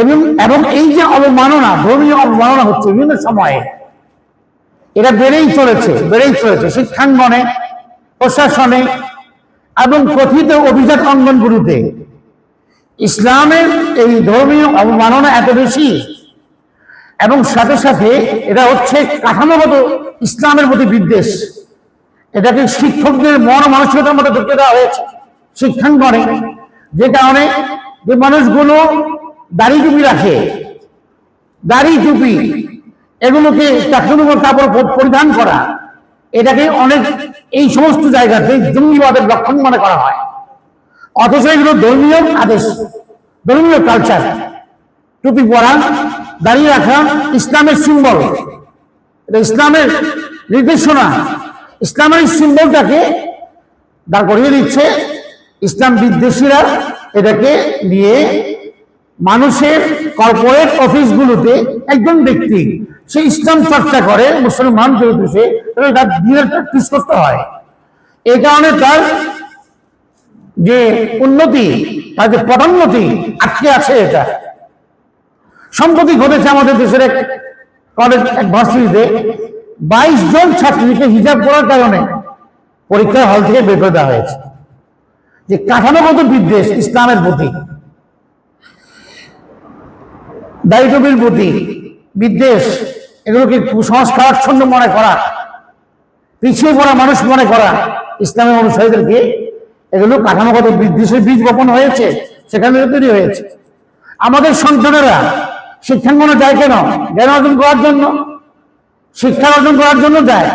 এবং এবং এই যে অবমাননা, ধর্মীয় অবমাননা হচ্ছে বিভিন্ন সময়ে, এটা বেড়েই চলেছে বেড়েই চলেছে শিক্ষাঙ্গনে, প্রশাসনে, এবং কথিত অভিজাত অঙ্গনগুলোতে। ইসলামের এই ধর্মীয় অবমাননা এত বেশি, এবং সাথে সাথে এটা হচ্ছে কাঠামোগত ইসলামের প্রতি বিদ্বেষ। এটাকে শিক্ষকদের মন মানসিকতার মধ্যে ঢুকে দেওয়া হয়েছে শিক্ষাঙ্গনে, যে কারণে যে মানুষগুলো দাড়ি টুপি রাখে। দাড়ি টুপি, এগুলোকে চাকরির কাপড় পরিধান করা। এটাকে অনেক এই সমস্ত জায়গাতে জঙ্গিবাদের লক্ষণ মনে করা হয়। অথচ এগুলো ধর্মীয় আদেশ, ধর্মীয় কালচার টুপি পরা দাঁড়িয়ে রাখা ইসলামের সিম্বল এটা ইসলামের নির্দেশনা। ইসলামের সিম্বলটাকে দাঁড় করিয়ে দিচ্ছে ইসলাম বিদ্বেষীরা। এটাকে নিয়ে মানুষের কর্পোরেট অফিসগুলোতে একজন ব্যক্তি সে ইসলাম চর্চা করে, মুসলমান যেহেতু সে তার দিনের প্র্যাকটিস করতে হয়। এই কারণে তার যে উন্নতি, তার যে পদোন্নতি, আটকে আছে এটা। সম্প্রতি ঘটেছে আমাদের দেশের এক কলেজ এক ভার্সিটিতে বাইশ জন ছাত্রীকে হিজাব করার কারণে পরীক্ষার হল থেকে বের করে দেওয়া হয়েছে। যে কাঠামোগত বিদ্বেষ ইসলামের প্রতি। দায়িত্বের প্রতি বিদ্বেষ, এগুলোকে কুসংস্কারাচ্ছন্ন মনে করা, পিছিয়ে পড়া মানুষ মনে করা, ইসলামের অনুসারীদেরকে এগুলো কাঠামোগত বিদ্বেষের বীজ বপন হয়েছে, সেখানে তৈরি হয়েছে। আমাদের সন্তানেরা শিক্ষাঙ্গনে যায় কেন? জ্ঞান অর্জন করার জন্য, শিক্ষা অর্জন করার জন্য যায়।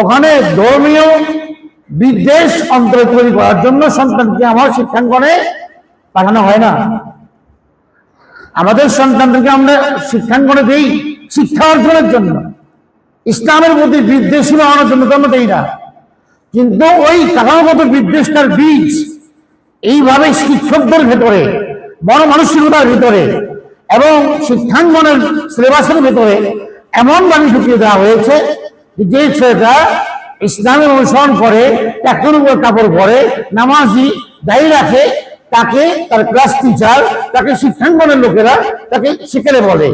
ওখানে ধর্মীয় বিদ্বেষ অন্তর তৈরি করার জন্য সন্তানকে আমার শিক্ষাঙ্গনে পাঠানো হয় না। আমাদের সন্তানদেরকে আমরা শিক্ষাঙ্গনে দেই, শিক্ষা অর্জনের জন্য। ইসলামের প্রতি বিদ্বেষী হওয়ার জন্য তো আমরা দেই না। কিন্তু ওই কাঠামোগত বিদ্বেষটার বীজ এইভাবে শিক্ষকদের ভেতরে বড় মানসিকতার ভিতরে এবং শিক্ষাঙ্গনের সিলেবাসের ভেতরে এমন ভাবে ঢুকিয়ে দেওয়া হয়েছে যে ছেলেটা ইসলামের অনুসরণ করে চাকরির উপর কাপড় পরে, নামাজি, দায়ী রাখে তাকে তার ক্লাস টিচার তাকে শিক্ষাঙ্গনের লোকেরা তাকে শিখেলে বলে।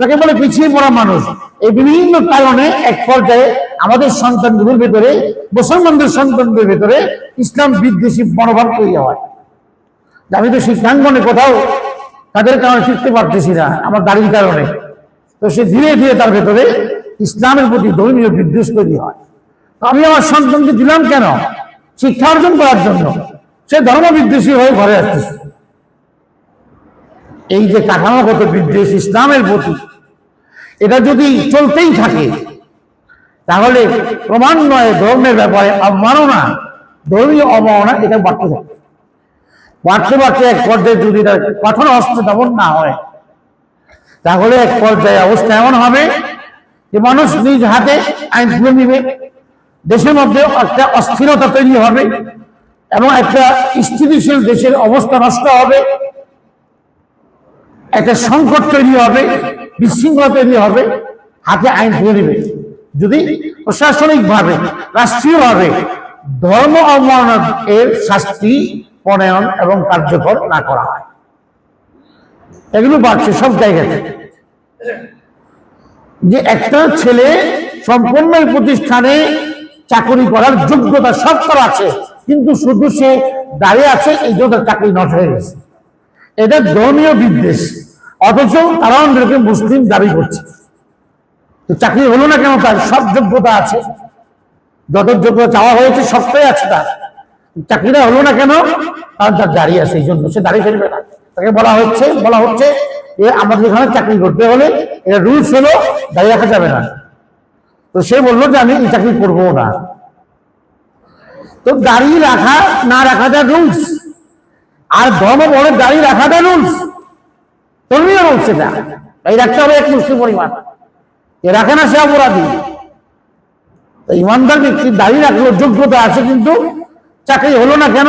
তাকে বলে পিছিয়ে পড়া মানুষ। এই বিভিন্ন কারণে এক পর্যায়ে আমাদের সন্তানগুলোর ভেতরে, মুসলমানদের সন্তানদের ভেতরে ইসলাম বিদ্বেষী মনোভাব তৈরি হয়। আমি তো শিক্ষাঙ্গনে কোথাও তাদের কারণে শিখতে পারতেছি না, আমার দাড়ির কারণে। তো সে ধীরে ধীরে তার ভেতরে ইসলামের প্রতি ধর্মীয় বিদ্বেষ তৈরি হয়। আমি আমার সন্তানকে দিলাম কেন? শিক্ষা অর্জন করার জন্য। সে ধর্ম বিদ্বেষী হয়ে ঘরে আসতেছে। এই যে কাঠামোগত বিদ্বেষ, ইসলামের প্রতি, এটা যদি চলতেই থাকে, তাহলে ক্রমান্বয়ে ধর্মের ব্যাপারে অবমাননা ধর্মীয় অবমাননা এটা বাড়তে থাকে। বাড়তে বাড়তে এক পর্যায়ে যদি তার কঠোর হস্তে দমন না হয়, তাহলে এক পর্যায়ে অবস্থা এমন হবে যে মানুষ নিজ হাতে আইন তুলে নিবে, দেশের মধ্যে একটা অস্থিরতা তৈরি হবে এবং একটা স্থিতিশীল দেশের অবস্থা নষ্ট হবে, একটা সংকট তৈরি হবে, বিশৃঙ্খলা তৈরি হবে, হাতে আইন তুলে নেবে যদি প্রশাসনিকভাবে, রাষ্ট্রীয়ভাবে ধর্ম অবমাননা এর শাস্তি, প্রণয়ন এবং কার্যকর না করা হয়। এগুলো বাড়ছে সব জায়গাতে। যে একটা ছেলে সম্পূর্ণ প্রতিষ্ঠানে চাকরি করার যোগ্যতা সব আছে। কিন্তু শুধু সে দাঁড়িয়ে আছে, এই জন্য চাকরি নষ্ট হয়ে গেছে। এটা ধর্মীয় বিদ্বেষ। অথচ তারা আমাদেরকে মুসলিম দাবি করছে। তো চাকরি হলো না কেন তার? সব যোগ্যতা আছে। যত যোগ্যতা চাওয়া হয়েছে, সবটাই আছে তার। চাকরিটা হলো না কেন? কারণ তার দাঁড়িয়ে আছে, এই জন্য। সে দাঁড়িয়ে ফেলবে না। তাকে বলা হচ্ছে বলা হচ্ছে যে আমাদের এখানে চাকরি করতে হলে এটা রুলস হলো, দাঁড়িয়ে রাখা যাবে না। তো সে বলল যে আমি এই চাকরি করব না। তো দাঁড়িয়ে রাখা, না রাখাটা রুলস আর ধর্ম বড় দাঁড়িয়ে রাখাটা রুলস ধর্মীয় রুলস এটা। এই রাখতে হবে এক মুসলিম পরিমাণ। এ রাখে না সে অপরাধী। ইমানদার ব্যক্তি দাঁড়িয়ে রাখল যোগ্যতা আছে কিন্তু চাকরি হলো না কেন?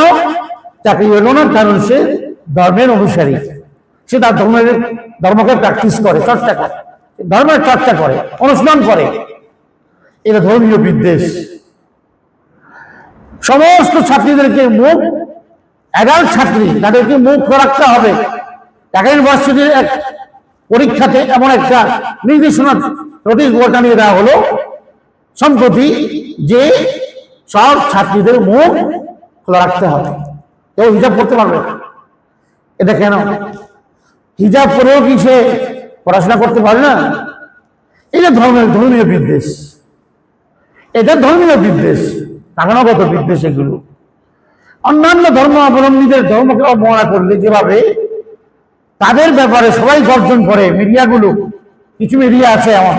চাকরি হলো না কারণ সে ধর্মের অনুসারী। সে তার ধর্মের, ধর্মকে প্র্যাকটিস করে, চর্চা করে। ধর্মের চর্চা করে, অনুশীলন করে। এটা ধর্মীয় বিদ্বেষ। সমস্ত ছাত্রীদেরকে মুখ এগারো ছাত্রী তাদেরকে মুখ রাখতে হবে। ঢাকা ইউনিভার্সিটির এক পরীক্ষাতে এমন একটা নির্দেশনা নোটিশ বোর্ডটা নিয়ে দেওয়া হলো, সম্প্রতি যে সব ছাত্রীদের মুখ খোলা রাখতে হবে। কেউ হিজাব করতে পারবে? এটা কেন? হিজাব পরেও কি সে পড়াশোনা করতে পারে না? এটা ধর্মের, ধর্মীয় বিদ্বেষ। এটা ধর্মীয় বিদ্বেষ। কারণগত বিদ্বেষ এগুলো। অন্যান্য ধর্ম অবলম্বীদের ধর্মকে অবমাননা করলে যেভাবে, তাদের ব্যাপারে সবাই গর্জন করে, মিডিয়াগুলো, কিছু মিডিয়া আছে এমন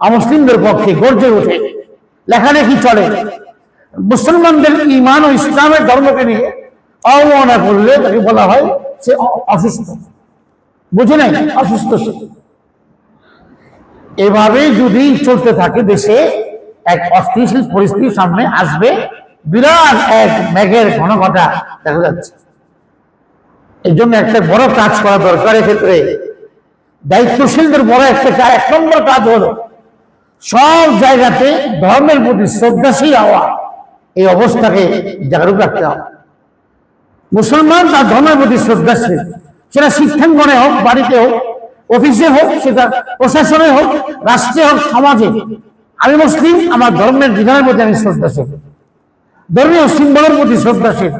মুসলিমদের পক্ষে গর্জে ওঠে, লেখালেখি চলে। মুসলমানদের ইমান ও ইসলামের ধর্মকে নিয়ে অবমাননা করলে তাকে বলা হয় সে অসুস্থ। বুঝে নাই? অসুস্থ এভাবে যদি চলতে থাকে দেশে এক অস্থিতিশীল পরিস্থিতির সামনে আসবে। বিরাট এক মেঘের ঘন ঘটা দেখা যাচ্ছে। এই জন্য একটা বড় কাজ করা দরকার এক্ষেত্রে দায়িত্বশীলদের বড় একটা এক নম্বর কাজ হলো সব জায়গাতে ধর্মের প্রতি শ্রদ্ধাশীল হওয়া। এই অবস্থাকে জাগরুক রাখতে হবে। মুসলমান তার ধর্মের প্রতি শ্রদ্ধাশীল। সেটা শিক্ষাঙ্গনে হোক, বাড়িতে হোক, অফিসে হোক, সেটা প্রশাসনে হোক, রাষ্ট্রে হোক, সমাজে। আমি মুসলিম, আমার ধর্মের বিধানের প্রতি আমি শ্রদ্ধাশীল। ধর্মীয় সিম্বলের প্রতি শ্রদ্ধাশীল।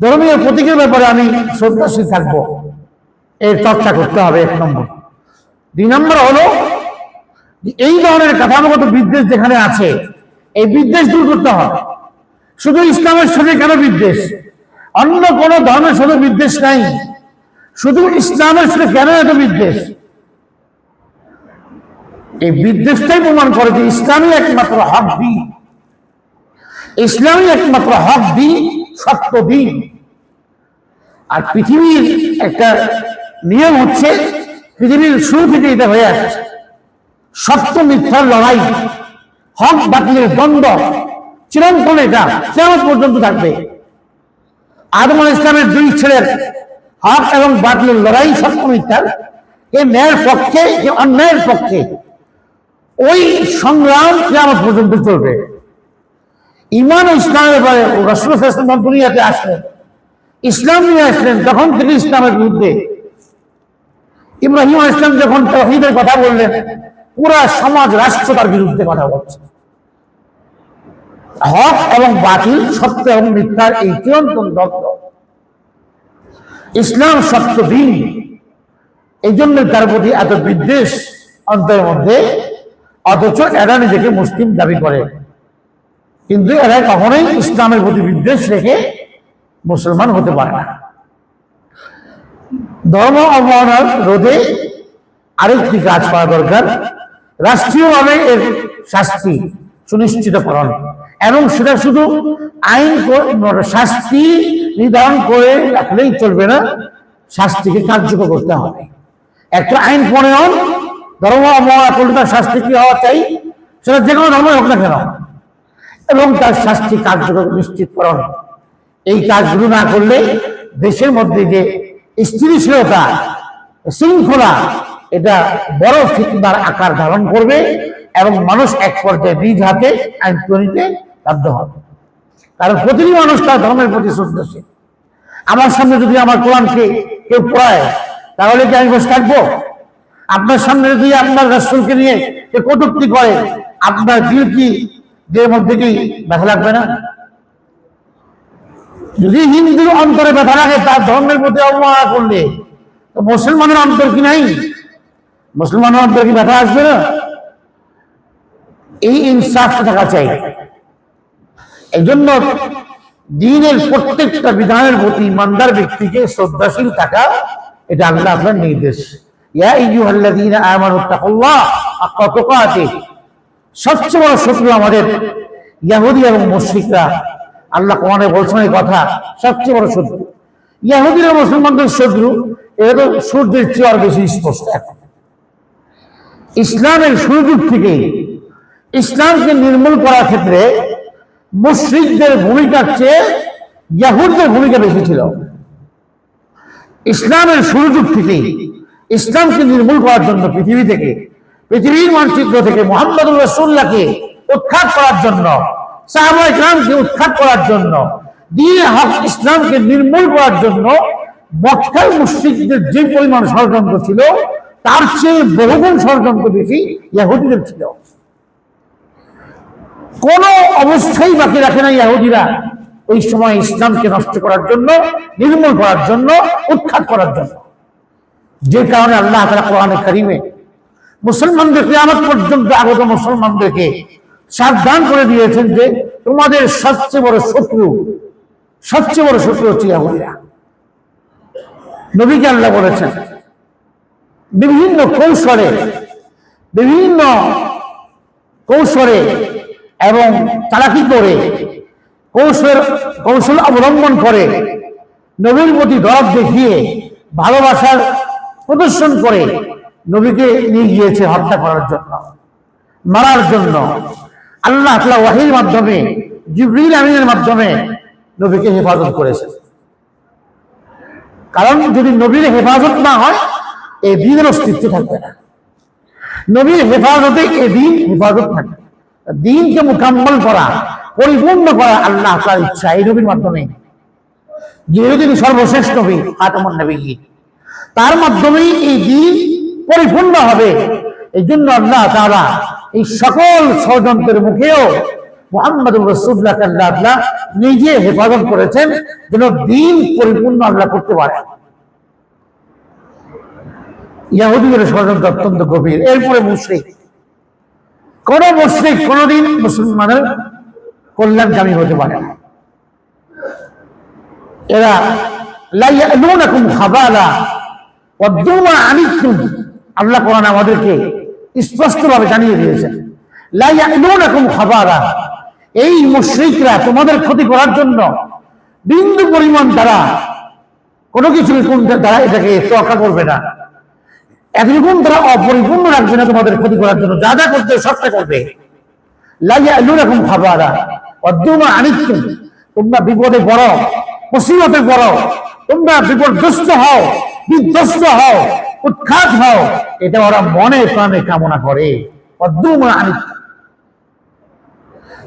ধর্মীয় প্রতীকের ব্যাপারে আমি শ্রদ্ধাশীল থাকব। এর চর্চা করতে হবে এক নম্বর। দুই নম্বর হলো, এই ধরনের কাঠামোগত বিদ্বেষ যেখানে আছে, এই বিদ্বেষ দূর করতে হবে। শুধু ইসলামের সাথে কেন বিদ্বেষ? অন্য কোন ধর্মের সাথে বিদ্বেষ নাই। শুধু ইসলামের সাথে কেন এত বিদ্বেষ? এই বিদ্বেষটাই প্রমাণ করে যে ইসলামই একমাত্র হক দিন। ইসলামই একমাত্র হক দিন, সত্য দিন। আর পৃথিবীর একটা নিয়ম হচ্ছে, পৃথিবীর শুরু থেকে এটা হয়ে আসছে। সত্য মিথ্যার লড়াই, হক বাতিলের দ্বন্দ্ব, চিরন্তন এটা কেমন পর্যন্ত থাকবে। আদম ইসলামের দুই ছেলের হক এবং বাতিলের লড়াই সত্য মিথ্যার। কে ন্যায়ের পক্ষে কে অন্যায়ের পক্ষে ওই সংগ্রাম কেমন পর্যন্ত চলবে। ইমান ইসলামের ব্যাপারে রসুল দুনিয়াতে আসলেন, ইসলাম নিয়ে আসলেন, তখন থেকে ইসলামের বিরুদ্ধে। ইব্রাহিম ইসলাম যখন তহিদের কথা বললেন, পুরা সমাজ রাষ্ট্র তার বিরুদ্ধে কথা বলছে। হক এবং বাতিল, সত্য এবং মিথ্যার এই চিরন্তন দগ্ধ ইসলাম সত্য দিন এই জন্য তার প্রতি এত বিদ্বেষ অন্তরের মধ্যে অথচ এরা নিজেকে মুসলিম দাবি করে। কিন্তু এরা কখনোই ইসলামের প্রতি বিদ্বেষ রেখে মুসলমান হতে পারে না। ধর্ম অবমাননার রোধে আরেকটি কাজ করা দরকার। রাষ্ট্রীয়ভাবে এর শাস্তি সুনিশ্চিতকরণ। এবং সেটা শুধু আইন শাস্তি নির্ধারণ করে রাখলেই চলবে না, শাস্তিকে কার্যকর করতে হবে। একটা আইন প্রণয়ন ধর্ম করলে শাস্তি কি হওয়া চাই? সেটা যে কোনো ধর্ম হোক না কেন। এবং তার শাস্তি কার্যকর নিশ্চিতকরণ এই কাজগুলো না করলে দেশের মধ্যে যে স্থিতিশীলতা, শৃঙ্খলা, এটা বড় ফিতনার আকার ধারণ করবে এবং মানুষ এক পর্যায়ে নিজ হাতে আইন প্রণীতে বাধ্য হবে। কারণ প্রতিটি মানুষ তার ধর্মের প্রতি শ্রদ্ধাশীল। আমার সামনে যদি আমার কোরআনকে কেউ পড়ায়, তাহলে কি আমি বসে থাকব? আপনার সামনে যদি আপনার রাসূলকে নিয়ে কেউ কটূক্তি করে, আপনার দিল কি? দেহের মধ্যে কি ব্যথা লাগবে না? যদি হিন্দুর অন্তরে ব্যথা লাগে, তার ধর্মের প্রতি অবমাননা করলে, তো মুসলমানের অন্তর কি নাই? মুসলমানের অন্তর কি ব্যথা আসবে না? এই ইনসাফ থাকা চাই। এই জন্য দিনের প্রত্যেকটা বিধানের প্রতি ইমানদার ব্যক্তিকে শ্রদ্ধাশীল থাকা, এটা আল্লাহ আপনার নির্দেশ। ইয়া আইয়ুহাল্লাযীনা সবচেয়ে বড় শত্রু আমাদের ইয়াহুদি এবং মুশরিকরা। আল্লাহ কোরআনে বলছেন এই কথা, সবচেয়ে বড় শত্রু। ইয়াহুদিরা মুসলমানদের শত্রু এটা তো সূর্যের চেয়ে আর বেশি স্পষ্ট এখন ইসলামের শুরুযুগ থেকে ইসলামকে নির্মূল করার ক্ষেত্রে মুশ্রিকদের ভূমিকার চেয়ে ইয়াহুদদের ভূমিকা বেশি ছিল। ইসলামের শুরুযুগ থেকে ইসলামকে নির্মূল করার জন্য পৃথিবী থেকে, পৃথিবীর মানচিত্র থেকে মোহাম্মদ রসুল্লাহকে উৎখাত করার জন্য সাহাবা ইসলামকে উৎখাত করার জন্য দিন হক ইসলামকে নির্মূল করার জন্য মক্কার মুসলিকদের যে পরিমাণ ষড়যন্ত্র ছিল, তার চেয়ে বহুগুণ ষড়যন্ত্র বেশি ইয়াহুদিদের ছিল। কোন অবস্থাই বাকি রাখে না ইয়াহুদিরা ওই সময় ইসলামকে নষ্ট করার জন্য, নির্মূল করার জন্য, উৎখাত করার জন্য। যে কারণে আল্লাহ তারা কোরআনে কারিমে মুসলমানদের কিয়ামত পর্যন্ত আগত মুসলমানদেরকে সাবধান করে দিয়েছেন যে তোমাদের সবচেয়ে বড় শত্রু, সবচেয়ে বড় শত্রু হচ্ছে ইয়াহুদিরা। নবীকে আল্লাহ বলেছেন, বিভিন্ন কৌশলে বিভিন্ন কৌশলে এবং চালাকি করে, কৌশল কৌশল অবলম্বন করে নবীর প্রতি দরদ দেখিয়ে ভালোবাসার প্রদর্শন করে নবীকে নিয়ে গিয়েছে হত্যা করার জন্য, মারার জন্য। আল্লাহ ওয়াহির মাধ্যমে, জিবরিল আমিনের মাধ্যমে নবীকে হেফাজত করেছে। কারণ যদি নবীর হেফাজত না হয় এই দিনের অস্তিত্ব থাকবে না। নবীর হেফাজতে এ দিন হেফাজত থাকবে দিনকে মোকাম্মল করা, পরিপূর্ণ করা আল্লাহ তার ইচ্ছা, এই নবীর মাধ্যমে। যেহেতু তিনি সর্বশেষ নবী আতমন নবী তার মাধ্যমেই এই দিন পরিপূর্ণ হবে। এই জন্য আল্লাহ তারা এই সকল ষড়যন্ত্রের মুখেও মোহাম্মদ রসুল্লাহ আল্লাহ নিজে হেফাজত করেছেন যেন দিন পরিপূর্ণ আল্লাহ করতে পারে। ইয়াহুদিদের ষড়যন্ত্র অত্যন্ত গভীর। এরপরে মুশ্রিক। কোন মুশ্রিক কোনদিন মুসলমানের কল্যাণকামী হতে পারে এরা লাইয়ালুনাকুম খাবালা ওয়াদ্দুমা আনিতুম আল্লাহ কোরআন আমাদেরকে স্পষ্টভাবে জানিয়ে দিয়েছেন। এই মুশরিকরা তোমাদের ক্ষতি করার জন্য বিন্দু পরিমাণ দ্বারা কোনো কিছু দ্বারা এটাকে তোয়াক্কা করবে না। এতটুকুন তারা অপরিপূর্ণ রাখবে না তোমাদের ক্ষতি করার জন্য। যা যা করতে সবটা করবে। লাইয়া এরকম খাবারা। অদ্যমা আনিচ্ছেন তোমরা বিপদে পড়ো। মুসিবতে পড়ো। তোমরা বিপদগ্রস্ত হও, বিধ্বস্ত হও, উৎখাত হও। এটা ওরা মনে প্রাণে কামনা করে।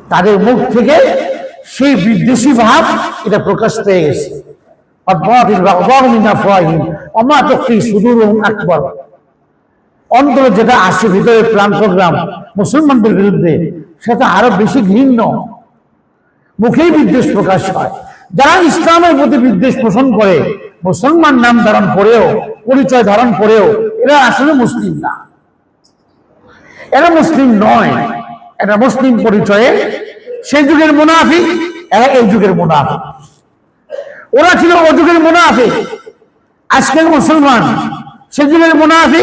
তাদের মুখ থেকে সেই বিদ্বেষী ভাব এটা প্রকাশ পেয়ে গেছে। অন্তরে যেটা আসে, ভিতরে প্রাণ প্রোগ্রাম, মুসলমানদের বিরুদ্ধে, সেটা আরও বেশি ঘৃণ্য। মুখেই বিদ্বেষ প্রকাশ হয়। যারা ইসলামের প্রতি বিদ্বেষ পোষণ করে, মুসলমান নাম ধারণ করেও, পরিচয় ধারণ করেও, এরা আসলে মুসলিম না। এরা মুসলিম নয় এটা মুসলিম পরিচয়ে সেই যুগের মুনাফি এরা এই যুগের মুনাফি ওরা ছিল ও যুগের মুনাফি আজকের মুসলমান সে যুগের মুনাফি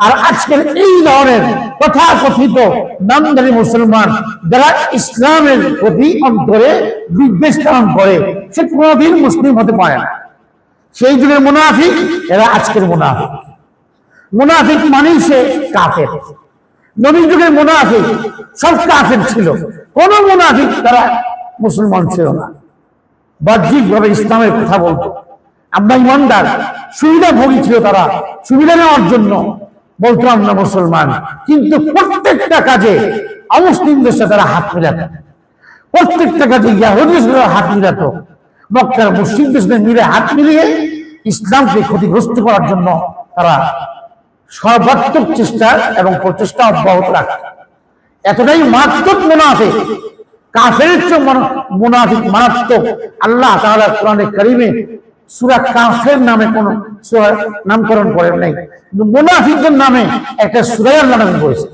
আর আজকের এই ধরনের তথাকথিত নামদারি মুসলমান যারা ইসলামের প্রতি অন্তরে বিদ্বেষ করে, সে কোনোদিন মুসলিম হতে পারে না। সেই যুগের মুনাফিক এরা আজকের মুনাফিক। মুনাফিক মানেই সে কাফের। নবীন যুগের মুনাফিক সব কাফের ছিল। কোন মুনাফিক তারা মুসলমান ছিল না। বাহ্যিক ভাবে ইসলামের কথা বলতো। আমরা ইমানদার সুবিধা ভোগী ছিল তারা। সুবিধা নেওয়ার জন্য বলতো আমরা মুসলমান, কিন্তু প্রত্যেকটা কাজে অমুসলিমদের সাথে তারা হাত মিলাত। প্রত্যেকটা কাজে ইয়াহুদের সাথে হাত মিলাতো। মক্কার মুসলিমদের সাথে মিলে হাত মিলিয়ে ইসলামকে ক্ষতিগ্রস্ত করার জন্য তারা সর্বাত্মক চেষ্টা এবং প্রচেষ্টা অব্যাহত রাখত এতটাই মারাত্মক মুনাফিক কাফের চেয়ে মন- মুনাফিক মারাত্মক। আল্লাহ তাআলা কোরআনে কারিমে সূরা কাফের নামে কোন সূরার নামকরণ করেন নাই কিন্তু মুনাফিকদের নামে একটা সূরা আল্লাহ নামে করেছে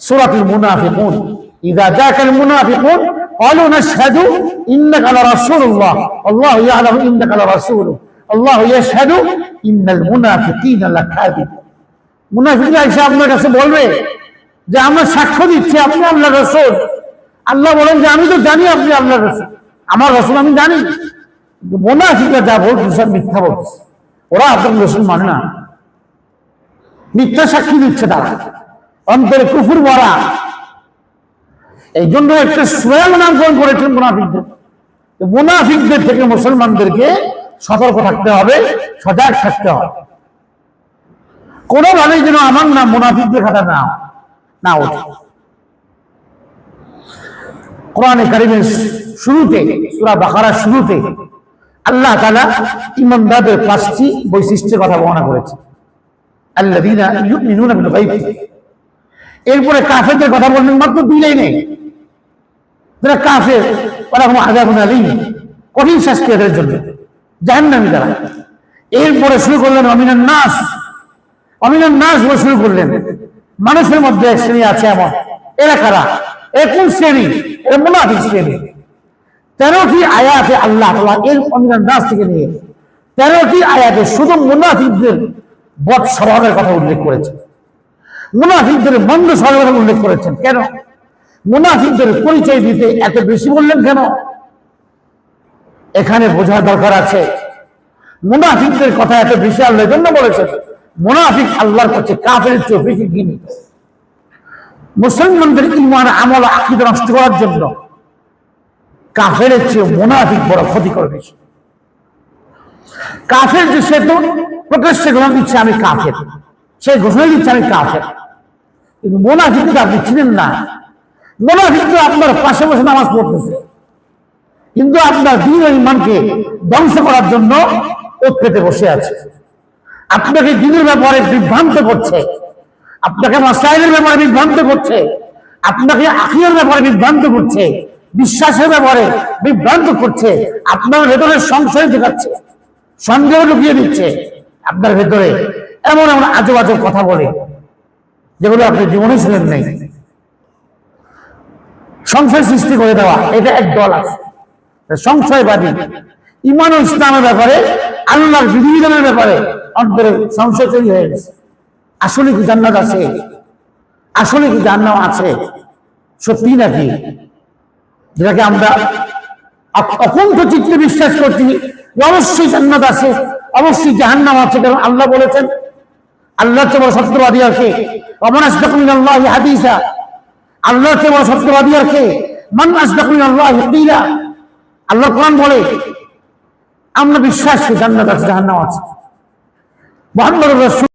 সূরাতুল মুনাফিকুন ইযা জাকাল মুনাফিকুন قالوا نشهد انك لرسول الله والله يعلم انك لرسوله الله يشهد ان المنافقين لكاذبون মুনাফিকরা এসে আপনার কাছে বলবে যে আমরা সাক্ষ্য দিচ্ছি আপনি আল্লাহ রসুল আল্লাহ বলেন যে আমি তো জানি আপনি আল্লাহ রসুল আমার রসুল আমি জানি কিন্তু মুনাফিকরা যা বলছে, সব মিথ্যা বলছে। ওরা আপনার রসুল মানে না। মিথ্যা সাক্ষী দিচ্ছে তারা। অন্তরে কুফুর ভরা। এই জন্য একটা স্বয়ং নামকরণ করেছেন মুনাফিকদের। মুনাফিকদের থেকে মুসলমানদেরকে সতর্ক থাকতে হবে, সজাগ থাকতে হবে। কোনোভাবেই যেন আমার নাম মুনাফিকদের খাতা না না ওঠে। কোরআনে কারিমের শুরুতে, সূরা বাকারার শুরুতে আল্লাহ তালা ইমানদারদের পাঁচটি বৈশিষ্ট্যের কথা বর্ণনা করেছে এরপরে কাফেরদের কথা বললেন মাত্র দুই লাইনে যারা কাফের, ওরা কোনো আজাবুন আলীম, কঠিন শাস্তি এদের জন্য, জাহান্নামী তারা। এরপরে শুরু করলেন অমিনান নাস। অমিনান নাস বলে শুরু করলেন, মানুষের মধ্যে এক শ্রেণি আছে এমন। এরা কারা? এ কোন শ্রেণি? এরা মুনাফিক শ্রেণি। তেরোটি আয়াতে আল্লাহ তাআলা এর নাস থেকে নিয়ে তেরোটি আয়াতে শুধু মুনাফিকদের বদ স্বভাবের কথা উল্লেখ করেছে। মুনাফিকদের মন্দ স্বভাবের কথা উল্লেখ করেছেন। কেন? মুনাফিকদের পরিচয় দিতে এত বেশি বললেন কেন? এখানে বোঝার দরকার আছে, মুনাফিকদের কথা এত বেশি আল্লাহ জন্য বলেছেন, মুনাফিক আল্লাহর কাছে কাফের চোখে গিনি। মুসলমানদের ইমান আমল, আকিদা নষ্ট করার জন্য কাফের চেয়ে মুনাফিক বড় ক্ষতিকর বেশি কাফের যে সে তো প্রকাশ্যে ঘোষণা দিচ্ছে, আমি কাফের। সে ঘোষণা দিচ্ছে, আমি কাফের। কিন্তু মোনাফিক তো আপনি ছিলেন না। মোনাফিক তো আপনার পাশে বসে নামাজ পড়তেছে। কিন্তু আপনার দিন ইমানকে ধ্বংস করার জন্য পেতে বসে আছে। আপনাকে দিনের ব্যাপারে বিভ্রান্ত করছে। আপনাকে মাসাইলের ব্যাপারে বিভ্রান্ত করছে। আপনাকে আখিরের ব্যাপারে বিভ্রান্ত করছে। বিশ্বাসের ব্যাপারে বিভ্রান্ত করছে, আপনার ভেতরে সংশয় দেখাচ্ছে সন্দেহ ঢুকিয়ে দিচ্ছে। আপনার ভেতরে এমন এমন আজব আজব কথা বলে, যেগুলো আপনি জীবনে শুনেন নাই। সংশয় সৃষ্টি করে দেওয়া, এটা এক দল আছে। সংশয়বাদী। ইমান ইসলামের ব্যাপারে, আল্লাহর বিধিবিধানের ব্যাপারে অন্তরে সংশয় তৈরি হয়ে গেছে। আসলে কি জান্নাত আছে? আসলে কি জান্নাত আছে? সত্যি নাকি? যেটাকে আমরা অকুণ্ঠ চিত্রে বিশ্বাস করছি, অবশ্যই জান্নাত আছে, অবশ্যই জাহান্নাম আছে, কারণ আল্লাহ বলেছেন আল্লাহ তো বড় সত্যবাদী আছে অমন আসদাকুমিন আল্লাহ হাদিসা। আল্লাহ তো বড় সত্যবাদী আছে মান আসদাকুমিন আল্লাহ হাদিলা আল্লাহ কোরআন বলে, আমরা বিশ্বাস করি জান্নাত আছে, জাহান্নাম আছে। মোহাম্মদ রসুল